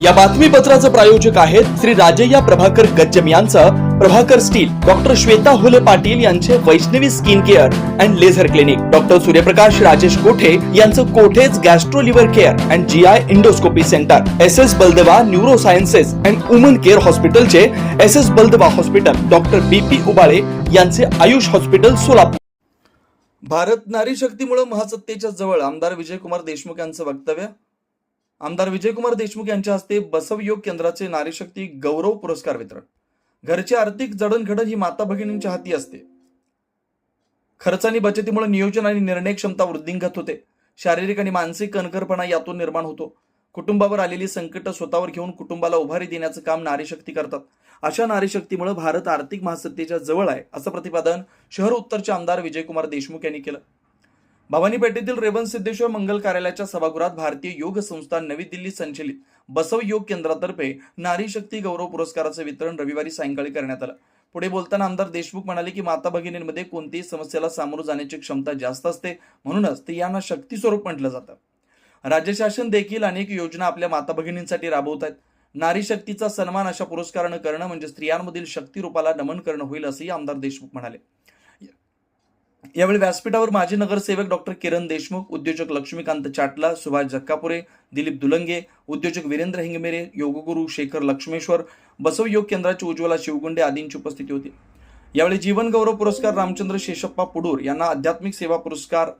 या बातमीपत्राचं प्रायोजक आहेत श्री राजय्या प्रभाकर गज्जम यांचं प्रभाकर स्टील डॉक्टर श्वेता हुले पाटील यांचे Vaishnavi skin care and laser clinic. Doctor Suryaprakash Rajesh Kothe यांचं Kothe's gastro liver care and G I endoscopy centre. S S Baldeva neuro sciences and woman care हॉस्पिटलचे S S Baldeva hospital. Doctor B P Ubale यांचे Ayush hospital Solapur. Bharat नारी शक्तीमुळे महासत्तेच्या जवळ आमदार विजयकुमार देशमुख यांचं वक्तव्य? आमदार विजयकुमार देशमुख यांच्या हस्ते बसवयोग केंद्राचे नारीशक्ती गौरव पुरस्कार वितरण. घरची आर्थिक जडणघडण ही माता भगिनींच्या हाती असते. खर्च आणि बचतीमुळे नियोजन आणि निर्णय क्षमता वृद्धिंगत होते. शारीरिक आणि मानसिक कणखरपणा यातून निर्माण होतो. कुटुंबावर आलेली संकट स्वतःवर घेऊन कुटुंबाला उभारी देण्याचं काम नारीशक्ती करतात. अशा नारीशक्तीमुळे भारत आर्थिक महासत्तेच्या जवळ आहे असं प्रतिपादन शहर उत्तरचे आमदार विजयकुमार देशमुख यांनी केलं. भवानी पेठेतील रेवन सिद्धेश्वर मंगल कार्यालयाच्या सभागृहात भारतीय योग संस्था नवी दिल्ली संचलित बसव योग केंद्रातर्फे नारी शक्ती गौरव पुरस्काराचं वितरण रविवारी सायंकाळी करण्यात आलं. पुढे बोलताना आमदार देशमुख म्हणाले की माता भगिनींमध्ये कोणतीही समस्येला सामोरं जाण्याची क्षमता जास्त असते. म्हणूनच स्त्रियांना शक्ती स्वरूप म्हटलं जातं. राज्य शासन देखील अनेक योजना आपल्या माता भगिनींसाठी राबवत आहेत. नारी शक्तीचा सन्मान अशा पुरस्कारानं करणं म्हणजे स्त्रियांमधील शक्ती रूपाला नमन करणं होईल असंही आमदार देशमुख म्हणाले. यावेळी व्यासपीठावर माजी नगरसेवक डॉक्टर किरण देशमुख उद्योजक लक्ष्मीकांत चाटला सुभाष जक्कापुरे दिलीप दुलंगे उद्योजक वीरेंद्र हिंगमेरे योगगुरू शेखर लक्ष्मेश्वर बसव योग केंद्राचे उज्ज्वला शिवगुंडे आदींची उपस्थिती होती. यावेळी जीवन गौरव पुरस्कार रामचंद्र शेषप्पा पुडूर यांना आध्यात्मिक सेवा पुरस्कार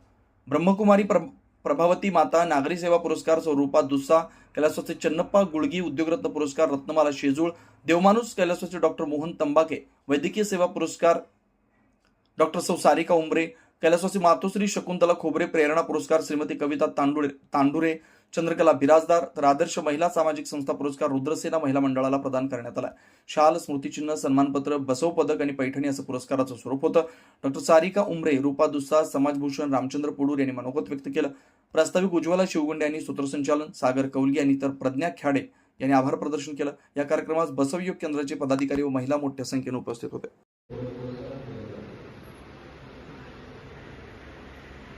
ब्रह्मकुमारी प्र प्रभावती माता नागरी सेवा पुरस्कार स्वरूपा दुस्सा कैलासवासी चन्नप्पा गुळगी उद्योगरत्न पुरस्कार रत्नमाला शेजूळ देवमानुस कैलासवासी डॉक्टर मोहन तंबाके वैद्यकीय सेवा पुरस्कार डॉक्टर सौ सारिका उमरे कैलासवासी मातोश्री शकुंतला खोबरे प्रेरणा पुरस्कार श्रीमती कविता तांडुळे तांडुरे चंद्रकला बिराजदार तर आदर्श महिला सामाजिक संस्था पुरस्कार रुद्रसेना महिला मंडळाला प्रदान करण्यात आला. शाल स्मृतिचिन्ह सन्मानपत्र बसव पदक आणि पैठणी असं पुरस्काराचं स्वरूप होतं. डॉक्टर सारिका उमरे रूपा दुस्सा समाजभूषण रामचंद्र पुडूर यांनी मनोगत व्यक्त केलं. प्रास्ताविक उज्ज्वला शिवगुंडे यांनी सूत्रसंचालन सागर कौलगी यांनी तर प्रज्ञा खाडे यांनी आभार प्रदर्शन केलं. या कार्यक्रमात बसवयोग केंद्राचे पदाधिकारी व महिला मोठ्या संख्येने उपस्थित होते.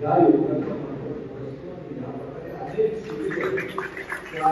या योगाचा मार्फत असतो आणि या प्रकारे अनेक शिबिरं त्या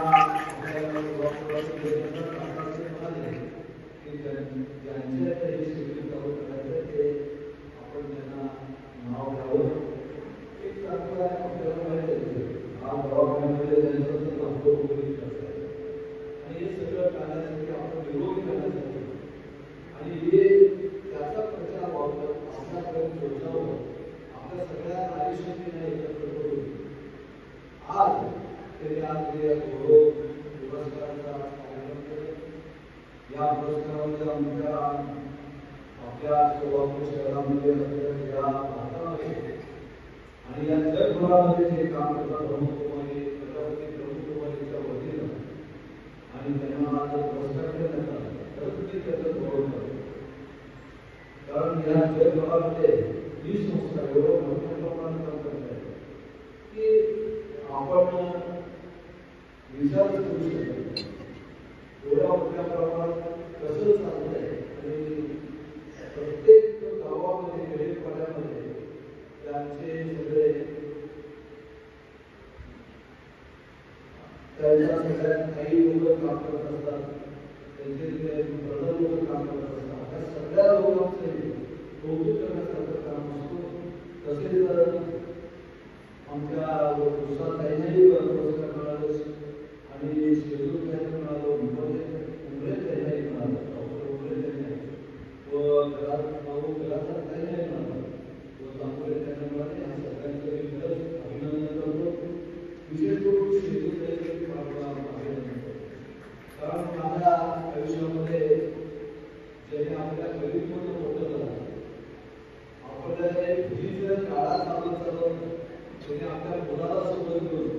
त्यांनी आपल्या मुलाला संबोधित करून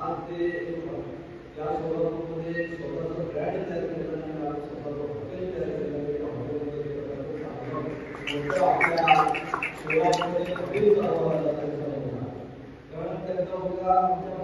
आज ते या सोलापूरमध्ये स्वतःचा ब्रँड तयार केला हॉटेल तयार केलं हॉटेलमध्ये आपल्या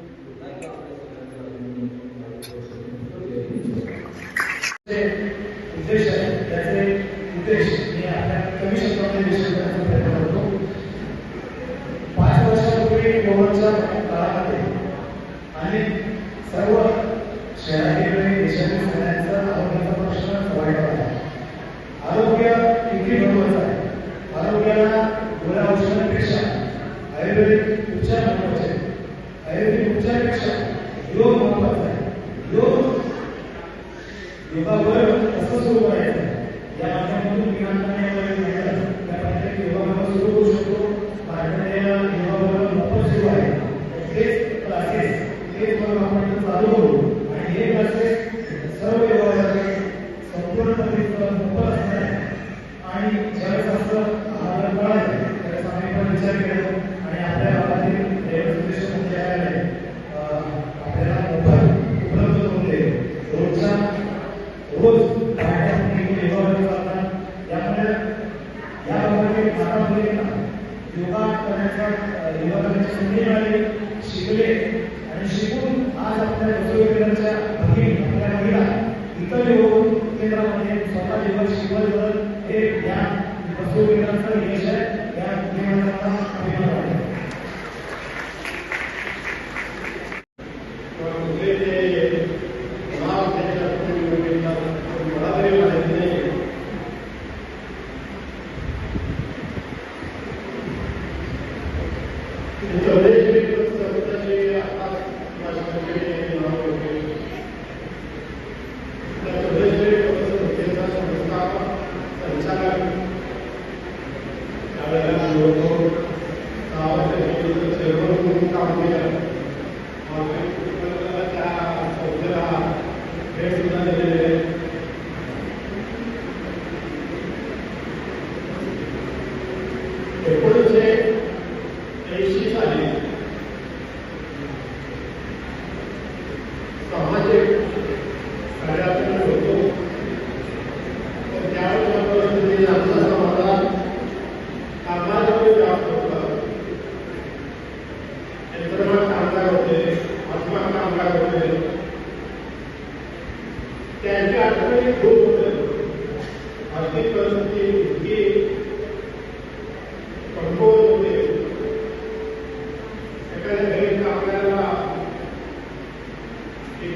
राबवून आणि हे असे सर्व आणि ज्यावेळेस असं आम्हाला कळालं आम्ही पण विचार केला आणि आपल्या गावातील रेल्वे मुख्यालयाने आपल्याला उपलब्ध करून दिले रोजच्या रोज बाहेर निघून योगा करण्याचा योगा करण्याची संधी मिळाली शिकले आणि शिकून आज आपल्या रसोईकरांच्या भगिनी आपल्या महिला इतर योग केंद्रामध्ये स्वतः जेव्हा शिकवलं हे या रसोईकरांचं यश आहे. या अभिमानाचा अभिमान खूप अशी परिस्थिती इतकी होते. एखाद्या घरी आपल्याला एक